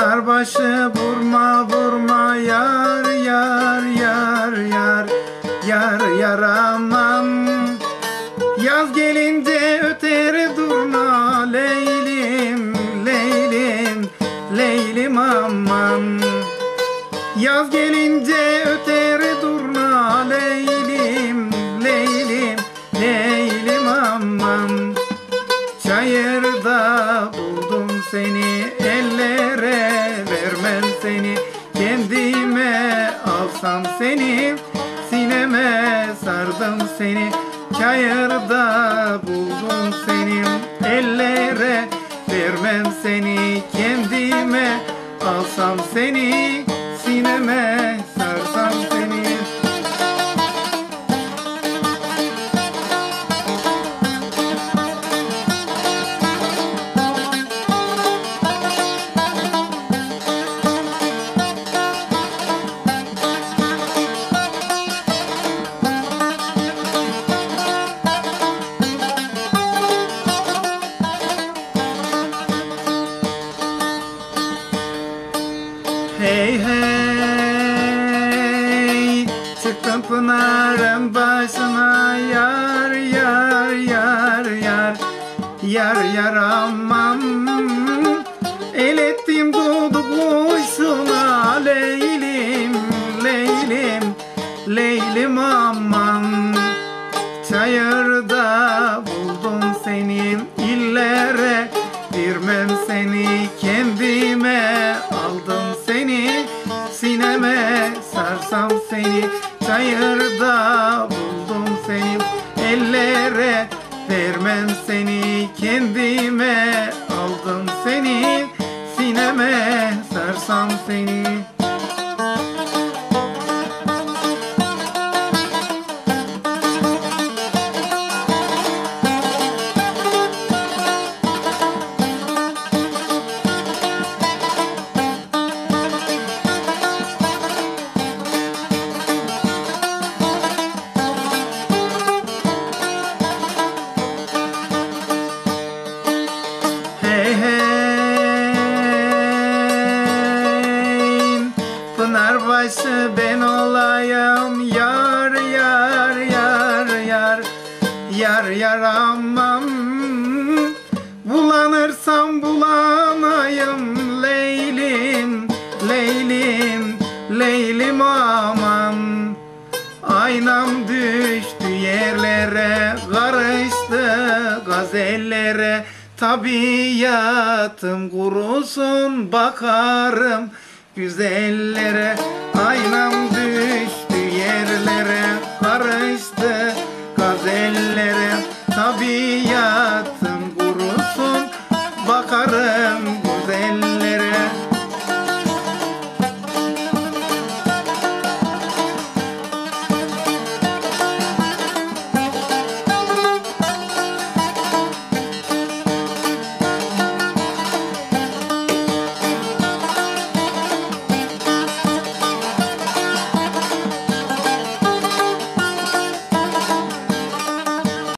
Pınarbaşı vurma vurma yar yar yar yar yar yar aman Yaz gelince öter durma Leylim Leylim Leylim aman. Yaz gelince öter durma Leylim seni kendime alsam seni sineme sardım seni çayırda buldum seni. Ellere vermem seni kendime alsam seni sineme Çıktım pınarın başına Yar yar yar yar. Yar yar aman. El ettim boşuna Leylim Leylim Leylim aman. Çayırda buldum seni illere Vermem seni kendime. Aldım seni Sineme sarsam seni Çayırda buldum seni. Ellere Vermem seni. Kendime aldım seni. Sineme sarsam seni Yar yar aman Bulanırsam bulanayım Leylim Leylim Leylim aman. Aynam düştü yerlere Karıştı gazellere Tabiatım kurusun bakarım güzellere. Aynam Yaz ellere tabiatım kurusun. Bakarım